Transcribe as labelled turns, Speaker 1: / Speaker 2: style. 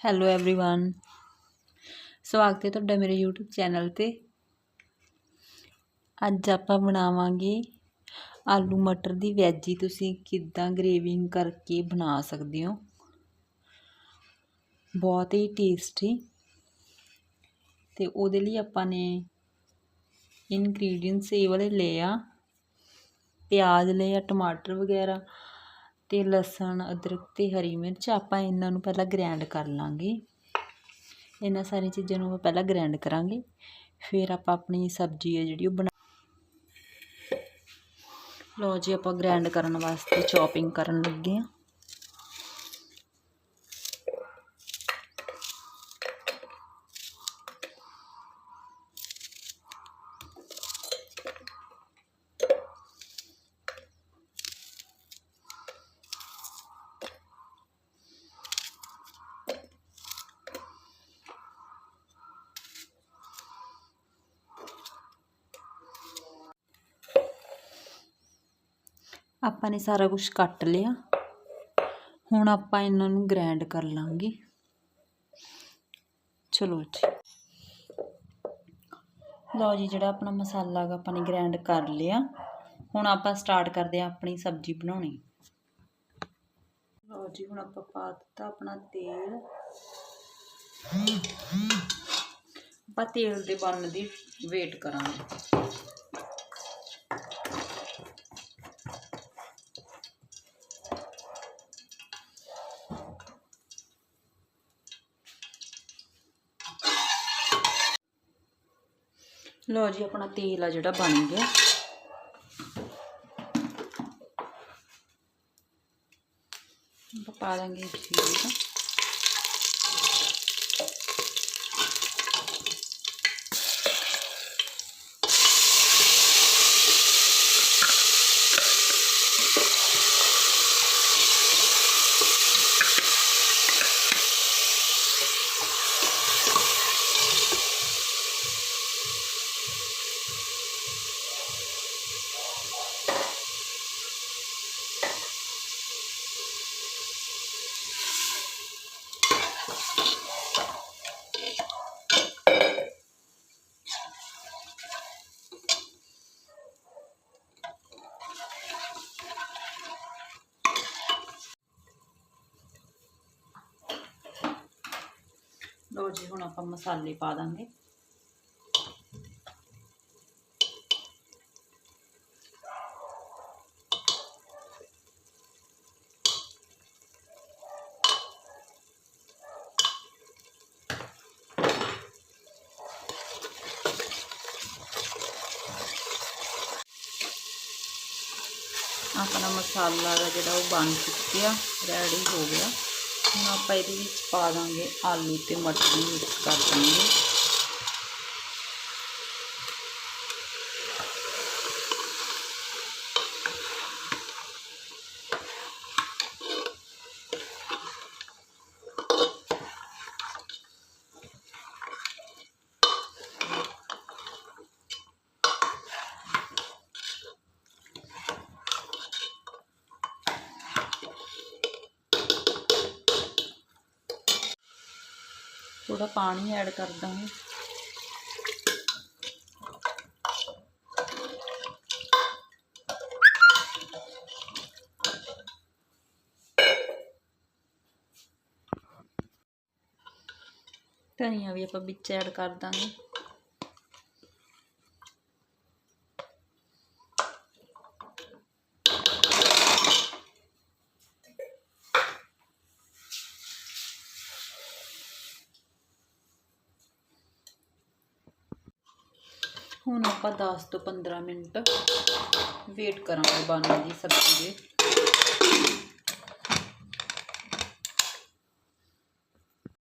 Speaker 1: Hello everyone ਸਵਾਗਤ ਹੈ ਤੁਹਾਡਾ ਮੇਰੇ YouTube ਚੈਨਲ ਤੇ ਅੱਜ ਆਪਾਂ ਬਣਾਵਾਂਗੇ ਆਲੂ ਮਟਰ ਦੀ ਵੈਜੀ ਤੁਸੀਂ ਕਿੱਦਾਂ ਗ੍ਰੇਵਿੰਗ ਕਰਕੇ ਬਣਾ ਸਕਦੇ ਹੋ ਬਹੁਤ ਹੀ ਟੇਸਟੀ ਤੇ ਉਹਦੇ ਲਈ ਆਪਾਂ ਨੇ ਇਨਗਰੀਡੀਅੰਟਸ ਇਹ ਵਾਲੇ ਲਏ ਆ ਪਿਆਜ਼ ਲਏ ਆ ਟਮਾਟਰ ਵਗੈਰਾ ਅਤੇ ਲਸਣ, ਅਦਰਕ ਅਤੇ ਹਰੀ ਮਿਰਚ ਆਪਾਂ ਇਹਨਾਂ ਨੂੰ ਪਹਿਲਾਂ ਗ੍ਰੈਂਡ ਕਰ ਲਾਂਗੇ। ਇਹਨਾਂ ਸਾਰੀਆਂ ਚੀਜ਼ਾਂ ਨੂੰ ਆਪਾਂ ਪਹਿਲਾਂ ਗ੍ਰੈਂਡ ਕਰਾਂਗੇ। ਫਿਰ ਆਪਾਂ ਆਪਣੀ ਸਬਜ਼ੀ ਹੈ ਜਿਹੜੀ ਉਹ ਬਣਾ ਲਓ ਜੀ, ਆਪਾਂ ਗ੍ਰੈਂਡ ਕਰਨ ਵਾਸਤੇ ਚੌਪਿੰਗ ਕਰਨ ਲੱਗੇ ਹਾਂ। ਆਪਾਂ ਨੇ ਸਾਰਾ ਕੁਝ ਕੱਟ ਲਿਆ। ਹੁਣ ਆਪਾਂ ਇਹਨਾਂ ਨੂੰ ਗ੍ਰੈਂਡ ਕਰ ਲਾਂਗੇ। ਚਲੋ ਜੀ। ਲਓ ਜੀ, ਜਿਹੜਾ ਆਪਣਾ ਮਸਾਲਾ ਗਾ ਆਪਾਂ ਨੇ ਗ੍ਰੈਂਡ ਕਰ ਲਿਆ। ਹੁਣ ਆਪਾਂ ਸਟਾਰਟ ਕਰਦੇ ਆ ਆਪਣੀ ਸਬਜ਼ੀ ਬਣਾਉਣੀ। ਲਓ ਜੀ, ਹੁਣ ਆਪਾਂ ਪਾ ਦਿੱਤਾ ਆਪਣਾ ਤੇਲ। ਆਪਾਂ ਤੇਲ ਦੇ ਬਣਨ ਦੀ ਵੇਟ ਕਰਾਂਗੇ। ਲਓ ਜੀ ਆਪਣਾ ਤੇਲ ਆ ਜਿਹੜਾ ਬਣ ਗਿਆ। ਆਪਾਂ ਪਾ ਲਾਂਗੇ ਜੀਰਾ ਲਓ ਜੀ, ਹੁਣ ਆਪਾਂ ਮਸਾਲੇ ਪਾ ਦਾਂਗੇ। ਆਪਣਾ ਮਸਾਲਾ ਦਾ ਜਿਹੜਾ ਉਹ ਬਣ ਚੁੱਕਿਆ ਰੈਡੀ ਹੋ ਗਿਆ। ਹੁਣ ਆਪਾਂ ਇਹਦੇ ਵਿੱਚ ਪਾ ਦਾਂਗੇ ਆਲੂ ਤੇ ਮਟਰ ਨੂੰ ਮਿਕਸ ਕਰ ਦਾਂਗੇ। ਥੋੜਾ ਪਾਣੀ ਐਡ ਕਰ ਦਾਂਗੇ। ਧਨੀਆ ਵੀ ਆਪਾਂ ਵਿੱਚ ਐਡ ਕਰ ਦਾਂਗੇ। ਹੁਣ ਆਪਾਂ 10 ਤੋਂ 15 ਮਿੰਟ ਵੇਟ ਕਰਾਂਗੇ ਬਣਨ ਦੀ ਸਬਜ਼ੀ ਦੇ।